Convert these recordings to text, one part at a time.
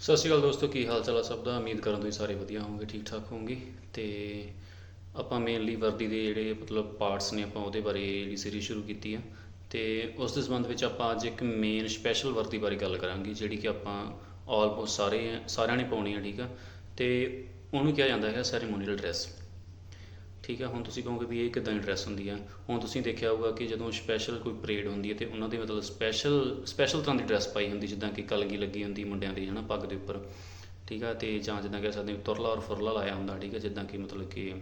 ਸਤਿ ਸ਼੍ਰੀ ਅਕਾਲ ਦੋਸਤੋ, ਕੀ ਹਾਲ ਚਾਲ ਆ ਸਭ ਦਾ? ਉਮੀਦ ਕਰਨ ਤੁਸੀਂ ਸਾਰੇ ਵਧੀਆ ਹੋਵੋਗੇ, ਠੀਕ ਠਾਕ ਹੋਵੋਗੇ। ਤੇ ਆਪਾਂ ਮੇਨਲੀ ਵਰਦੀ ਦੇ ਜਿਹੜੇ ਮਤਲਬ ਪਾਰਟਸ ਨੇ ਆਪਾਂ ਉਹਦੇ ਬਾਰੇ ਜਿਹੜੀ ਸੀਰੀਜ਼ ਸ਼ੁਰੂ ਕੀਤੀ ਆ। ਤੇ ਉਸ ਦੇ ਸੰਬੰਧ ਵਿੱਚ ਆਪਾਂ ਅੱਜ ਇੱਕ ਮੇਨ ਸਪੈਸ਼ਲ ਵਰਦੀ ਬਾਰੇ ਗੱਲ ਕਰਾਂਗੇ, ਜਿਹੜੀ ਕਿ ਆਪਾਂ ਆਲਮੋਸਟ ਸਾਰੇ, ਸਾਰਿਆਂ ਨੇ ਪਾਉਣੀ ਆ, ਠੀਕ ਆ। ਤੇ ਉਹਨੂੰ ਕਿਹਾ ਜਾਂਦਾ ਹੈ ਸੈਰੀਮੋਨੀਅਲ ਡਰੈਸ ਠੀਕ ਹੈ, ਹੁਣ ਤੁਸੀਂ ਕਹੋਗੇ ਵੀ ਇਹ ਕਿਦਾਂ ਦੀ ਡਰੈਸ ਹੁੰਦੀ ਆ? ਹੁਣ ਤੁਸੀਂ ਦੇਖਿਆ ਹੋਊਗਾ ਕਿ ਜਦੋਂ ਸਪੈਸ਼ਲ ਕੋਈ ਪਰੇਡ ਹੁੰਦੀ ਹੈ ਤੇ ਉਹਨਾਂ ਦੇ ਮਤਲਬ ਸਪੈਸ਼ਲ ਸਪੈਸ਼ਲ ਤਰ੍ਹਾਂ ਦੀ ਡਰੈਸ ਪਾਈ ਹੁੰਦੀ, ਜਿੱਦਾਂ ਕਿ ਕਲਗੀ ਲੱਗੀ ਹੁੰਦੀ ਮੁੰਡਿਆਂ ਦੀ, ਹਨਾ, ਪੱਗ ਦੇ ਉੱਪਰ। ਠੀਕ ਆ, ਤੇ ਜਾਂ ਜਿੱਦਾਂ ਕਹਿ ਸਕਦੇ ਤੁਰਲਾ ਔਰ ਫੁਰਲਾ ਲਾਇਆ ਹੁੰਦਾ, ਠੀਕ ਹੈ ਜਿੱਦਾਂ ਕਿ ਮਤਲਬ ਕਿ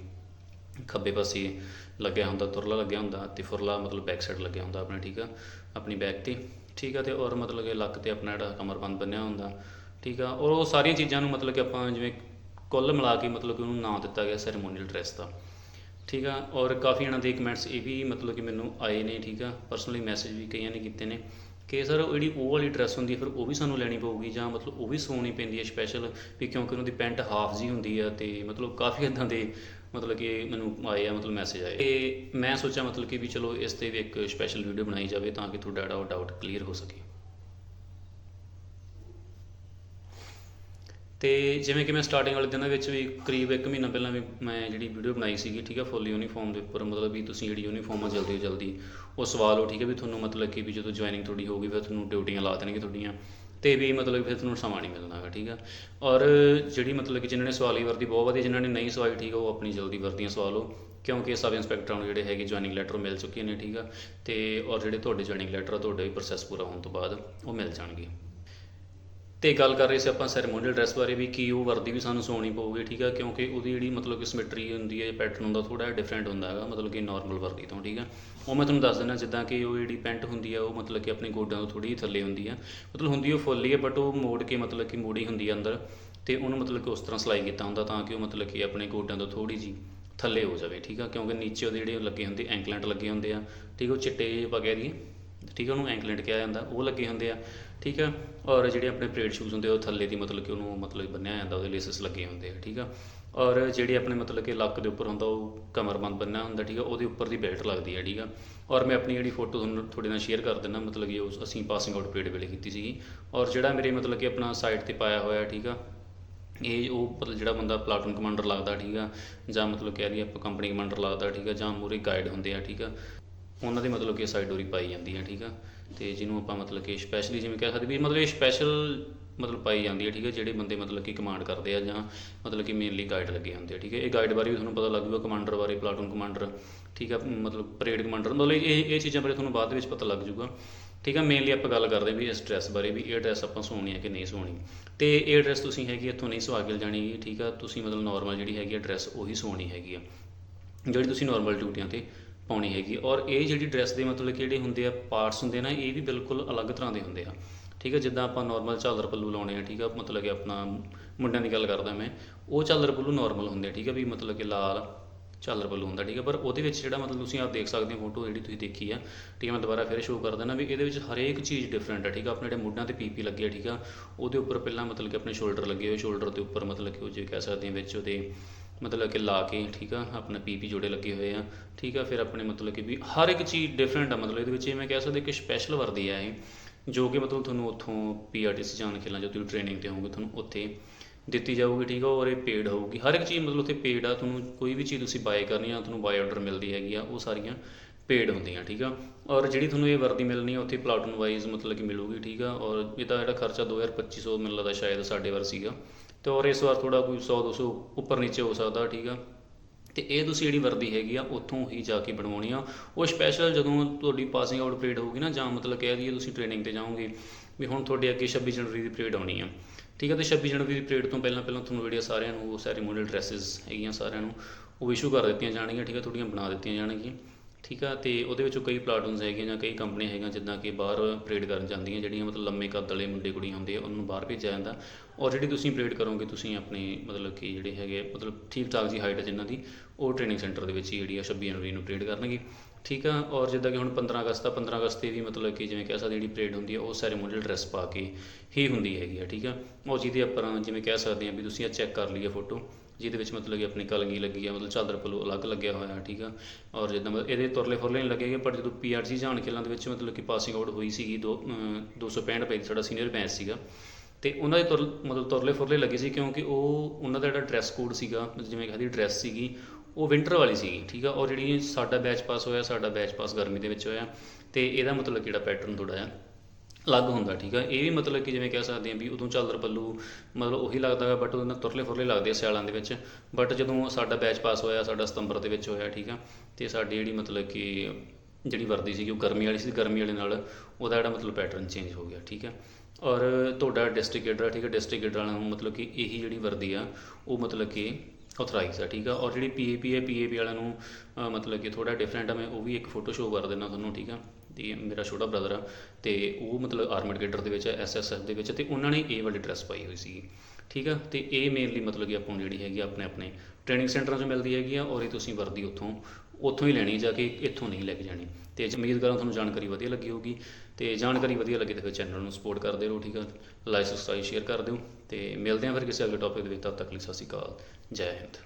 ਖੱਬੇ ਪਾਸੇ ਲੱਗਿਆ ਹੁੰਦਾ, ਤੁਰਲਾ ਲੱਗਿਆ ਹੁੰਦਾ ਤੇ ਫੁਰਲਾ ਮਤਲਬ ਬੈਕ ਸਾਈਡ ਲੱਗਿਆ ਹੁੰਦਾ ਆਪਣੇ, ਠੀਕ ਆ, ਆਪਣੀ ਬੈਕ ਤੇ। ਠੀਕ ਆ, ਤੇ ਔਰ ਮਤਲਬ ਕਿ ਲੱਕ ਤੇ ਆਪਣਾ ਜਿਹੜਾ ਕਮਰਬੰਦ ਬੰਨਿਆ ਹੁੰਦਾ, ਠੀਕ ਆ, ਔਰ ਉਹ ਸਾਰੀਆਂ ਚੀਜ਼ਾਂ ਨੂੰ ਮਤਲਬ ਕਿ ਆਪਾਂ ਜਿਵੇਂ ਕੁੱਲ ਮਿਲਾ ਕੇ ਮਤਲਬ ਕਿ ਉਹਨੂੰ ਨਾਂ ਦਿੱਤਾ ਗਿਆ ਸੈਰੀਮੋਨੀਅਲ ਡਰੈਸ ਦਾ। ਠੀਕ ਆ, ਔਰ ਕਾਫੀ ਇਹਨਾਂ ਦੇ ਕਮੈਂਟਸ ਇਹ ਵੀ ਮਤਲਬ ਕਿ ਮੈਨੂੰ ਆਏ ਨੇ, ਠੀਕ ਆ ਪਰਸਨਲੀ ਮੈਸੇਜ ਵੀ ਕਈਆਂ ਨੇ ਕੀਤੇ ਨੇ ਕਿ ਸਰ ਉਹ ਜਿਹੜੀ ਉਹ ਵਾਲੀ ਡਰੈਸ ਹੁੰਦੀ ਹੈ ਫਿਰ ਉਹ ਵੀ ਸਾਨੂੰ ਲੈਣੀ ਪਊਗੀ ਜਾਂ ਮਤਲਬ ਉਹ ਵੀ ਸਵਾਉਣੀ ਪੈਂਦੀ ਹੈ ਸਪੈਸ਼ਲ ਵੀ ਕਿਉਂਕਿ ਉਹਨਾਂ ਦੀ ਪੈਂਟ ਹਾਫ ਜੀ ਹੁੰਦੀ ਆ ਤੇ ਮਤਲਬ ਕਾਫੀ ਇਦਾਂ ਦੇ ਮਤਲਬ ਕਿ ਮੈਨੂੰ ਆਏ ਆ, ਮਤਲਬ ਮੈਸੇਜ ਆਏ ਤੇ ਮੈਂ ਸੋਚਿਆ ਮਤਲਬ ਕਿ ਵੀ ਚਲੋ ਇਸ ਤੇ ਵੀ ਇੱਕ ਸਪੈਸ਼ਲ ਵੀਡੀਓ ਬਣਾਈ ਜਾਵੇ ਤਾਂ ਕਿ ਤੁਹਾਡਾ ਜਿਹੜਾ ਉਹ ਡਾਊਟ ਕਲੀਅਰ ਹੋ ਸਕੇ। ਤੇ ਜਿਵੇਂ ਕਿ ਮੈਂ ਸਟਾਰਟਿੰਗ ਵਾਲੇ ਦਿਨਾਂ ਵਿੱਚ ਵੀ ਕਰੀਬ 1 ਮਹੀਨਾ ਪਹਿਲਾਂ ਵੀ ਮੈਂ ਜਿਹੜੀ ਵੀਡੀਓ ਬਣਾਈ ਸੀਗੀ, ਠੀਕ ਹੈ ਫੁੱਲ ਯੂਨੀਫਾਰਮ ਦੇ ਉੱਪਰ, ਮਤਲਬ ਵੀ ਤੁਸੀਂ ਜਿਹੜੀ ਯੂਨੀਫਾਰਮ ਆ ਜਲਦੀ ਤੋਂ ਜਲਦੀ ਉਹ ਸਵਾਲ ਹੋ ਠੀਕ ਹੈ ਵੀ ਤੁਹਾਨੂੰ ਮਤਲਬ ਕਿ ਵੀ ਜਦੋਂ ਜੁਆਇਨਿੰਗ ਤੁਹਾਡੀ ਹੋਊਗੀ, ਫਿਰ ਤੁਹਾਨੂੰ ਡਿਊਟੀਆਂ ਲਾ ਦੇਣਗੇ ਤੁਹਾਡੀਆਂ ਤੇ ਵੀ ਮਤਲਬ ਫਿਰ ਤੁਹਾਨੂੰ ਸਮਾਂ ਨਹੀਂ ਮਿਲਣਾ ਹੈਗਾ, ਠੀਕ ਆ। ਔਰ ਜਿਹੜੀ ਮਤਲਬ ਕਿ ਜਿਨ੍ਹਾਂ ਨੇ ਸਵਾਲੀ ਵਰਦੀ, ਬਹੁਤ ਵਧੀਆ ਜਿਨ੍ਹਾਂ ਨੇ ਨਹੀਂ ਸਵਾਈ, ਠੀਕ ਆ, ਉਹ ਆਪਣੀ ਜਲਦੀ ਵਰਦੀਆਂ ਸਵਾ ਲਓ ਕਿਉਂਕਿ ਸਬ ਇੰਸਪੈਕਟਰਾਂ ਨੂੰ ਜਿਹੜੇ ਹੈਗੇ ਜੁਆਇਨਿੰਗ ਲੈਟਰ ਮਿਲ ਚੁੱਕੇ ਨੇ, ਠੀਕ ਆ, ਤੇ ਔਰ ਜਿਹੜੇ ਤੁਹਾਡੇ ਜੁਆਇਨਿੰਗ ਲੈਟਰ ਆ, ਤੁਹਾਡਾ ਵੀ ਪ੍ਰੋਸੈਸ ਪੂਰਾ ਹੋਣ ਤੋਂ ਬਾਅਦ ਉਹ ਮਿਲ ਜਾਣਗੇ। ਤੇ ਗੱਲ ਕਰ ਰਹੇ ਸੀ ਆਪਾਂ ਸੈਰੇਮੋਨੀਅਲ ਡਰੈਸ ਬਾਰੇ ਵੀ, ਕੀ ਉਹ ਵਰਦੀ ਵੀ ਸਾਨੂੰ ਸਵਾਉਣੀ ਪਊਗੀ, ਠੀਕ ਆ? ਕਿਉਂਕਿ ਉਹਦੀ ਜਿਹੜੀ ਮਤਲਬ ਕਿ ਸਿਮੈਟਰੀ ਹੁੰਦੀ ਹੈ ਪੈਟਰਨ ਹੁੰਦਾ ਥੋੜਾ ਜਿਹਾ ਡਿਫਰੈਂਟ ਹੁੰਦਾ ਹੈਗਾ, ਮਤਲਬ ਕਿ ਨਾਰਮਲ ਵਰਦੀ ਤੋਂ, ਠੀਕ ਆ? ਉਹ ਮੈਂ ਤੁਹਾਨੂੰ ਦੱਸ ਦਿੰਦਾ, ਜਿੱਦਾਂ ਕਿ ਉਹ ਜਿਹੜੀ ਪੈਂਟ ਹੁੰਦੀ ਆ, ਉਹ ਮਤਲਬ ਕਿ ਆਪਣੇ ਗੋਡਿਆਂ ਤੋਂ ਥੋੜੀ ਜਿਹੀ ਥੱਲੇ ਹੁੰਦੀ ਆ। ਮਤਲਬ ਹੁੰਦੀ ਉਹ ਫੁੱਲ ਹੀ ਹੈ ਬਟ ਉਹ ਮੋੜ ਕੇ ਮਤਲਬ ਕਿ ਮੋੜੀ ਹੁੰਦੀ ਆ ਅੰਦਰ, ਤੇ ਉਹਨੂੰ ਮਤਲਬ ਕਿ ਉਸ ਤਰ੍ਹਾਂ ਸਿਲਾਈ ਕੀਤਾ ਹੁੰਦਾ ਤਾਂ ਕਿ ਉਹ ਮਤਲਬ ਕਿ ਆਪਣੇ ਗੋਡਿਆਂ ਤੋਂ ਥੋੜੀ ਜੀ ਥੱਲੇ ਹੋ ਜਾਵੇ, ਠੀਕ ਆ? ਕਿਉਂਕਿ ਨੀਚੇ ਉਹਦੇ ਜਿਹੜੇ ਲੱਗੇ ਹੁੰਦੇ ਐਂਕਲੈਂਟ ਲੱਗੇ ਹੁੰਦੇ ਆ, ਠੀਕ ਉਹ ਚਿੱਟੇ ਜਿਹੇ ਪਗੇ ਦੀ ਠੀਕ ਹੈ, ਉਹਨੂੰ ਐਂਕਲੈਂਟ ਕਿਹਾ ਜਾਂਦਾ, ਉਹ ਲੱਗੇ ਹੁੰਦੇ ਆ, ਠੀਕ ਆ ਔਰ ਜਿਹੜੇ ਆਪਣੇ ਪਰੇਡ ਸ਼ੂਜ਼ ਹੁੰਦੇ ਉਹ ਥੱਲੇ ਦੀ ਮਤਲਬ ਕਿ ਉਹਨੂੰ ਮਤਲਬ ਬੰਨਿਆ ਜਾਂਦਾ, ਉਹਦੇ ਲੇਸਸ ਲੱਗੇ ਹੁੰਦੇ ਆ, ਠੀਕ ਆ। ਔਰ ਜਿਹੜੇ ਆਪਣੇ ਮਤਲਬ ਕਿ ਲੱਕ ਦੇ ਉੱਪਰ ਹੁੰਦਾ, ਉਹ ਕਮਰਬੰਦ ਬੰਨਿਆ ਹੁੰਦਾ, ਠੀਕ ਆ, ਉਹਦੇ ਉੱਪਰ ਦੀ ਬੈਲਟ ਲੱਗਦੀ ਹੈ ਠੀਕ ਆ। ਔਰ ਮੈਂ ਆਪਣੀ ਜਿਹੜੀ ਫੋਟੋ ਤੁਹਾਨੂੰ ਤੁਹਾਡੇ ਨਾਲ ਸ਼ੇਅਰ ਕਰ ਦਿੰਦਾ, ਮਤਲਬ ਕਿ ਉਹ ਅਸੀਂ ਪਾਸਿੰਗ ਆਊਟ ਪਰੇਡ ਵੇਲੇ ਕੀਤੀ ਸੀਗੀ। ਔਰ ਜਿਹੜਾ ਮੇਰੇ ਮਤਲਬ ਕਿ ਆਪਣਾ ਸਾਈਟ ਤੇ ਪਾਇਆ ਹੋਇਆ, ਠੀਕ ਆ, ਇਹ ਉਹ ਜਿਹੜਾ ਬੰਦਾ ਪਲਾਟੂਨ ਕਮਾਂਡਰ ਲੱਗਦਾ, ਠੀਕ ਆ, ਜਾਂ ਮਤਲਬ ਕਹਿ ਰਹੀ ਆਪਾਂ ਕੰਪਨੀ ਕਮਾਂਡਰ ਲੱਗਦਾ, ਠੀਕ ਆ, ਜਾਂ ਮੂਰੇ ਗਾਈਡ ਹੁੰਦੇ ਆ, ਠੀਕ ਆ। ਉਹਨਾਂ ਦੇ ਮਤਲਬ ਕਿ ਸਾਈਡ ਡੋਰੀ ਪਾਈ ਜਾਂਦੀ ਹੈ, ਠੀਕ ਆ? ਤੇ ਜਿਹਨੂੰ ਆਪਾਂ ਮਤਲਬ ਕਿ ਸਪੈਸ਼ਲੀ ਜਿਵੇਂ ਕਹਿ ਸਕਦੇ ਵੀ ਮਤਲਬ ਇਹ ਸਪੈਸ਼ਲ ਮਤਲਬ ਪਾਈ ਜਾਂਦੀ ਹੈ, ਠੀਕ ਹੈ ਜਿਹੜੇ ਬੰਦੇ ਮਤਲਬ ਕਿ ਕਮਾਂਡ ਕਰਦੇ ਆ ਜਾਂ ਮਤਲਬ ਕਿ ਮੇਨਲੀ ਗਾਈਡ ਲੱਗੇ ਹੁੰਦੇ ਆ, ਠੀਕ ਹੈ ਇਹ ਗਾਈਡ ਬਾਰੇ ਵੀ ਤੁਹਾਨੂੰ ਪਤਾ ਲੱਗੂਗਾ ਕਮਾਂਡਰ ਬਾਰੇ ਪਲਾਟੂਨ ਕਮਾਂਡਰ ਠੀਕ ਆ? ਮਤਲਬ ਪਰੇਡ ਕਮਾਂਡਰ ਮਤਲਬ ਇਹ ਇਹ ਚੀਜ਼ਾਂ ਬਾਰੇ ਤੁਹਾਨੂੰ ਬਾਅਦ ਦੇ ਵਿੱਚ ਪਤਾ ਲੱਗ ਜਾਊਗਾ ਠੀਕ ਆ? ਮੇਨਲੀ ਆਪਾਂ ਗੱਲ ਕਰਦੇ ਹਾਂ ਵੀ ਇਸ ਡਰੈਸ ਬਾਰੇ ਵੀ ਇਹ ਡਰੈਸ ਆਪਾਂ ਸਵਾਉਣੀ ਹੈ ਕਿ ਨਹੀਂ ਸਵਾਉਣੀ ਤੇ ਇਹ ਡਰੈਸ ਤੁਸੀਂ ਹੈਗੀ ਇੱਥੋਂ ਨਹੀਂ ਸਵਾ ਜਾਣੀ, ਠੀਕ ਆ? ਤੁਸੀਂ ਮਤਲਬ ਨਾਰਮਲ ਜਿਹੜੀ ਹੈਗੀ ਆ ਡਰੈਸ ਉਹੀ ਸਵਾਉਣੀ ਹੈਗੀ ਆ। ਜਿਹੜੀ ਤੁਸੀਂ ਨਾਰਮਲ ਡਿਊਟੀਆਂ ਤੇ ਪਾਉਣੀ ਹੈਗੀ। ਔਰ ਇਹ ਜਿਹੜੀ ਡਰੈਸ ਦੇ ਮਤਲਬ ਕਿ ਜਿਹੜੇ ਹੁੰਦੇ ਆ ਪਾਰਟਸ ਹੁੰਦੇ ਨਾ, ਇਹ ਵੀ ਬਿਲਕੁਲ ਅਲੱਗ ਤਰ੍ਹਾਂ ਦੇ ਹੁੰਦੇ ਆ। ਠੀਕ ਹੈ ਜਿੱਦਾਂ ਆਪਾਂ ਨਾਰਮਲ ਝਾਲਰ ਪੱਲੂ ਲਾਉਣੇ ਆ, ਠੀਕ ਆ, ਮਤਲਬ ਕਿ ਆਪਣਾ ਮੁੰਡਿਆਂ ਦੀ ਗੱਲ ਕਰਦਾ ਮੈਂ, ਉਹ ਝਾਲਰ ਪੱਲੂ ਨਾਰਮਲ ਹੁੰਦੇ ਆ, ਠੀਕ ਆ, ਵੀ ਮਤਲਬ ਕਿ ਲਾਲ ਝਾਲਰ ਪੱਲੂ ਹੁੰਦਾ, ਠੀਕ ਆ। ਪਰ ਉਹਦੇ ਵਿੱਚ ਜਿਹੜਾ ਮਤਲਬ ਤੁਸੀਂ ਆਪ ਦੇਖ ਸਕਦੇ ਹੋ ਫੋਟੋ ਜਿਹੜੀ ਤੁਸੀਂ ਦੇਖੀ ਆ, ਠੀਕ ਆ, ਮੈਂ ਦੁਬਾਰਾ ਫਿਰ ਸ਼ੋਅ ਕਰ ਦਿੰਦਾ ਵੀ ਇਹਦੇ ਵਿੱਚ ਹਰੇਕ ਚੀਜ਼ ਡਿਫਰੈਂਟ ਆ, ਠੀਕ ਆ। ਆਪਣੇ ਜਿਹੜੇ ਮੁੰਡਿਆਂ ਤੇ ਪੀਪੀ ਲੱਗੇ ਆ, ਠੀਕ ਆ, ਉਹਦੇ ਉੱਪਰ ਪਹਿਲਾਂ ਮਤਲਬ ਕਿ ਆਪਣੇ ਸ਼ੋਲਡਰ ਲੱਗੇ ਹੋਏ ਸ਼ੋਲਡਰ ਦੇ ਉੱਪਰ ਮਤਲਬ ਕਿ ਉਹ ਜੇ ਕਹਿ ਸਕਦੇ ਹਾਂ ਵਿੱਚ ਉਹਦੇ ਮਤਲਬ ਕਿ ਲਾ ਕੇ, ਠੀਕ ਆ, ਆਪਣਾ ਪੀਪੀ ਜੋੜੇ ਲੱਗੇ ਹੋਏ ਆ, ਠੀਕ ਆ, ਫਿਰ ਆਪਣੇ ਮਤਲਬ ਕਿ ਵੀ ਹਰ ਇੱਕ ਚੀਜ਼ ਡਿਫਰੈਂਟ ਆ, ਮਤਲਬ ਇਹਦੇ ਵਿੱਚ ਇਹ ਮੈਂ ਕਹਿ ਸਕਦਾ ਕਿ ਸਪੈਸ਼ਲ ਵਰਦੀ ਆ ਇਹ, ਜੋ ਕਿ ਮਤਲਬ ਤੁਹਾਨੂੰ ਉੱਥੋਂ ਪੀਆਰਟੀਸੀ ਜਾਣ ਖੇਲਾਂ ਜੋ ਤੁਸੀਂ ਟ੍ਰੇਨਿੰਗ ਤੇ ਹੋਵੋਗੇ, ਤੁਹਾਨੂੰ ਉੱਥੇ ਦਿੱਤੀ ਜਾਊਗੀ, ਠੀਕ ਆ, ਔਰ ਇਹ ਪੇਡ ਹੋਊਗੀ। ਹਰ ਇੱਕ ਚੀਜ਼ ਮਤਲਬ ਉੱਥੇ ਪੇਡ ਆ, ਤੁਹਾਨੂੰ ਕੋਈ ਵੀ ਚੀਜ਼ ਤੁਸੀਂ ਬਾਏ ਕਰਨੀ ਆ, ਤੁਹਾਨੂੰ ਬਾਏ ਆਰਡਰ ਮਿਲਦੀ ਹੈਗੀ ਆ, ਉਹ ਸਾਰੀਆਂ ਪੇਡ ਹੁੰਦੀਆਂ, ਠੀਕ ਆ। ਔਰ ਜਿਹੜੀ ਤੁਹਾਨੂੰ ਇਹ ਵਰਦੀ ਮਿਲਣੀ ਆ, ਉੱਥੇ ਪਲਾਟੂਨ ਵਾਈਜ਼ ਮਤਲਬ ਕਿ ਮਿਲੂਗੀ, ਠੀਕ ਆ, ਔਰ ਇਹਦਾ ਜਿਹੜਾ ਖਰਚਾ 2250 ਮੈਨੂੰ ਲੱਗਦਾ ਸ਼ਾਇਦ ਸਾਡੇ ਵਾਰ ਸੀਗਾ। ਤੇ ਔਰ ਇਸ ਵਾਰ ਥੋੜਾ ਕੋਈ 100 200 ਉੱਪਰ ਨੀਚੇ ਹੋ ਸਕਦਾ, ਠੀਕ ਆ। ਤੇ ਇਹ ਤੁਸੀਂ ਜਿਹੜੀ ਵਰਦੀ ਹੈਗੀ ਆ, ਉੱਥੋਂ ਹੀ ਜਾ ਕੇ ਬਣਵਾਉਣੀ ਆ। ਉਹ ਸਪੈਸ਼ਲ ਜਦੋਂ ਤੁਹਾਡੀ ਪਾਸਿੰਗ ਆਊਟ ਪਰੇਡ ਹੋਊਗੀ ਨਾ, ਜਾਂ ਮਤਲਬ ਕਹਿ ਦਈਏ ਤੁਸੀਂ ਟ੍ਰੇਨਿੰਗ ਤੇ ਜਾਓਗੇ ਵੀ ਹੁਣ ਤੁਹਾਡੇ ਅੱਗੇ 26 ਜਨਵਰੀ ਦੀ ਪਰੇਡ ਆਉਣੀ ਆ। ਠੀਕ ਹੈ ਤੇ 26 ਜਨਵਰੀ ਦੀ ਪਰੇਡ ਤੋਂ ਪਹਿਲਾਂ ਪਹਿਲਾਂ ਤੁਹਾਨੂੰ ਜਿਹੜੀਆਂ ਸਾਰਿਆਂ ਨੂੰ ਉਹ ਸੈਰੀਮੋਨੀਅਲ ਡਰੈਸਸ ਹੈਗੀਆਂ ਸਾਰਿਆਂ ਨੂੰ ਉਹ ਇਸ਼ੂ ਕਰ ਦਿੱਤੀਆਂ ਜਾਣਗੀਆਂ, ਠੀਕ ਹੈ ਤੁਹਾਡੀਆਂ ਬਣਾ ਦਿੱਤੀਆਂ ਜਾਣਗੀਆਂ। ਠੀਕ ਆ, ਤੇ ਉਹਦੇ ਵਿੱਚੋਂ ਕਈ ਪਲਾਟੂਨਸ ਹੈਗੀਆਂ ਜਾਂ ਕਈ ਕੰਪਨੀਆਂ ਹੈਗੀਆਂ, ਜਿੱਦਾਂ ਕਿ ਬਾਹਰ ਪਰੇਡ ਕਰਨ ਜਾਂਦੀਆਂ, ਜਿਹੜੀਆਂ ਮਤਲਬ ਲੰਮੇ ਕੱਦ ਵਾਲੇ ਮੁੰਡੇ, ਕੁੜੀਆਂ ਹੁੰਦੇ ਆ, ਉਹਨਾਂ ਨੂੰ ਬਾਹਰ ਭੇਜਿਆ ਜਾਂਦਾ। ਔਰ ਜਿਹੜੀ ਤੁਸੀਂ ਪਰੇਡ ਕਰੋਗੇ, ਤੁਸੀਂ ਆਪਣੇ ਮਤਲਬ ਕਿ ਜਿਹੜੇ ਹੈਗੇ ਮਤਲਬ ਠੀਕ ਠਾਕ ਜੀ ਹਾਈਟ ਜਿਨ੍ਹਾਂ ਦੀ, ਉਹ ਟ੍ਰੇਨਿੰਗ ਸੈਂਟਰ ਦੇ ਵਿੱਚ ਹੀ ਜਿਹੜੀ ਆ 26 ਜਨਵਰੀ ਨੂੰ ਪਰੇਡ ਕਰਨਗੇ। ਠੀਕ ਆ, ਔਰ ਜਿੱਦਾਂ ਕਿ ਹੁਣ 15 ਅਗਸਤ ਆ 15 ਅਗਸਤ ਤੇ ਵੀ ਮਤਲਬ ਕਿ ਜਿਵੇਂ ਕਹਿ ਸਕਦੇ ਜਿਹੜੀ ਪਰੇਡ ਹੁੰਦੀ ਆ, ਉਹ ਸੈਰੀਮੋਨੀਅਲ ਡਰੈਸ ਪਾ ਕੇ ਹੀ ਹੁੰਦੀ ਹੈਗੀ ਆ, ਠੀਕ ਆ। ਉਹ ਜਿਹਦੇ ਆਪਾਂ ਜਿਵੇਂ ਕਹਿ ਸਕਦੇ ਆ ਵੀ ਤੁਸੀਂ ਆ ਚੈੱਕ ਕਰ ਲਈਏ ਫੋਟੋ ਜਿਹਦੇ ਵਿੱਚ ਮਤਲਬ ਕਿ ਆਪਣੀ ਕਲਗੀ ਲੱਗੀ ਆ, ਮਤਲਬ ਚਾਦਰ ਪੱਲੂ ਅਲੱਗ ਲੱਗਿਆ ਹੋਇਆ, ਠੀਕ ਆ? ਔਰ ਜਿੱਦਾਂ ਮਤਲਬ ਇਹਦੇ ਤੁਰਲੇ ਫੁਰਲੇ ਨਹੀਂ ਲੱਗੇਗੇ, ਪਰ ਜਦੋਂ ਪੀਆਰਸੀ ਜਾਣ ਖੇਲਾਂ ਦੇ ਵਿੱਚ ਮਤਲਬ ਕਿ ਪਾਸਿੰਗ ਆਊਟ ਹੋਈ ਸੀਗੀ ਦੋ ਅਮ 265 ਪੈ ਸਾਡਾ ਸੀਨੀਅਰ ਬੈਚ ਸੀਗਾ। ਤੇ ਉਹਨਾਂ ਦੇ ਤੁਰ, ਮਤਲਬ ਤੁਰਲੇ ਫੁਰਲੇ ਲੱਗੇ ਸੀ ਕਿਉਂਕਿ ਉਹ, ਉਹਨਾਂ ਦਾ ਜਿਹੜਾ ਡਰੈਸ ਕੋਡ ਸੀਗਾ ਜਿਵੇਂ ਕਹਿੰਦੀ ਡਰੈਸ ਸੀਗੀ, ਉਹ ਵਿੰਟਰ ਵਾਲੀ ਸੀਗੀ, ਠੀਕ ਆ? ਔਰ ਜਿਹੜੀ ਸਾਡਾ ਬੈਚ ਪਾਸ ਹੋਇਆ, ਸਾਡਾ ਬੈਚ ਪਾਸ ਗਰਮੀ ਦੇ ਵਿੱਚ ਹੋਇਆ। ਤੇ ਇਹਦਾ ਮਤਲਬ ਕਿਹੜਾ ਪੈਟਰਨ ਥੋੜਾ ਜਿਹਾ? ਅਲੱਗ ਹੁੰਦਾ, ਠੀਕ ਆ? ਇਹ ਵੀ ਮਤਲਬ ਕਿ ਜਿਵੇਂ ਕਹਿ ਸਕਦੇ ਹਾਂ ਵੀ ਉਦੋਂ ਝਾਲਰ ਪੱਲੂ ਮਤਲਬ ਉਹੀ ਲੱਗਦਾ ਹੈ ਬਟ ਉਹਦੇ ਨਾਲ ਤੁਰਲੇ ਫੁਰਲੇ ਲੱਗਦੇ ਆ ਸਿਆਲਾਂ ਦੇ ਵਿੱਚ। ਬਟ ਜਦੋਂ ਸਾਡਾ ਬੈਚ ਪਾਸ ਹੋਇਆ, ਸਾਡਾ ਸਤੰਬਰ ਦੇ ਵਿੱਚ ਹੋਇਆ, ਠੀਕ ਆ? ਤੇ ਸਾਡੀ ਜਿਹੜੀ ਮਤਲਬ ਕਿ ਜਿਹੜੀ ਵਰਦੀ ਸੀਗੀ, ਉਹ ਗਰਮੀ ਵਾਲੀ ਸੀ, ਗਰਮੀ ਵਾਲੇ ਨਾਲ ਉਹਦਾ ਜਿਹੜਾ ਮਤਲਬ ਪੈਟਰਨ ਚੇਂਜ ਹੋ ਗਿਆ, ਠੀਕ ਆ? ਔਰ ਤੁਹਾਡਾ ਡਿਸਟ੍ਰਿਕਟ ਲੀਡਰ ਠੀਕ ਹੈ ਡਿਸਟ੍ਰਿਕਟ ਲੀਡਰ ਵਾਲਾ ਨੂੰ ਮਤਲਬ ਕਿ ਇਹੀ ਜਿਹੜੀ ਵਰਦੀ ਆ, ਉਹ ਮਤਲਬ ਕਿ ਆਥੋਰਾਈਜ਼ ਆ, ਠੀਕ ਆ? ਔਰ ਜਿਹੜੀ ਪੀਏਪੀ ਹੈ ਪੀਏਪੀ ਵਾਲਿਆਂ ਨੂੰ ਮਤਲਬ ਕਿ ਥੋੜਾ ਡਿਫਰੈਂਟ ਆ, ਮੈਂ ਉਹ ਵੀ ਇੱਕ ਫੋਟੋ ਸ਼ੋਅ ਕਰ ਦਿੰਦਾ ਤੁਹਾਨੂੰ, ਠੀਕ ਆ? ਤੇ ਮੇਰਾ ਛੋਟਾ ਬ੍ਰਦਰ ਆ ਤੇ ਉਹ ਮਤਲਬ ਆਰਮਡ ਗੇਡਰ ਦੇ ਵਿੱਚ ਐਸਐਸਐਫ ਦੇ ਵਿੱਚ ਤੇ ਉਹਨਾਂ ਨੇ ਇਹ ਵਾਲੀ ਡਰੈਸ ਪਾਈ ਹੋਈ ਸੀ ਠੀਕ ਆ? ਤੇ ਇਹ ਮੇਨਲੀ ਮਤਲਬ ਕਿ ਆਪਾਂ ਨੂੰ ਜਿਹੜੀ ਹੈਗੀ ਆ ਆਪਣੇ ਆਪਣੇ ਟ੍ਰੇਨਿੰਗ ਸੈਂਟਰਾਂ 'ਚੋਂ ਮਿਲਦੀ ਹੈਗੀ ਆ ਔਰ ਇਹ ਤੁਸੀਂ ਵਰਦੀ ਉੱਥੋਂ ਉੱਥੋਂ ਹੀ ਲੈਣੀ ਜਾ ਕੇ ਇੱਥੋਂ ਨਹੀਂ ਲੈ ਕੇ ਜਾਣੀ। ਤੇ ਉਮੀਦ ਕਰਾਂ ਤੁਹਾਨੂੰ ਜਾਣਕਾਰੀ ਵਧੀਆ ਲੱਗੀ ਹੋਊਗੀ। ਤੇ ਜਾਣਕਾਰੀ ਵਧੀਆ ਲੱਗੀ ਤਾਂ ਫਿਰ ਚੈਨਲ ਨੂੰ ਸਪੋਰਟ ਕਰਦੇ ਰਹੋ ਠੀਕ ਆ? ਲਾਈਕ ਸਬਸਕ੍ਰਾਈਬ ਸ਼ੇਅਰ ਕਰ ਦਿਓ ਤੇ ਮਿਲਦੇ ਹਾਂ ਫਿਰ ਕਿਸੇ ਅਗਲੇ ਟੌਪਿਕ ਦੇ ਵਿੱਚ। ਤਦ ਤੱਕ ਲਈ ਸਤਿ ਸ਼੍ਰੀ ਅਕਾਲ, ਜੈ ਹਿੰਦ।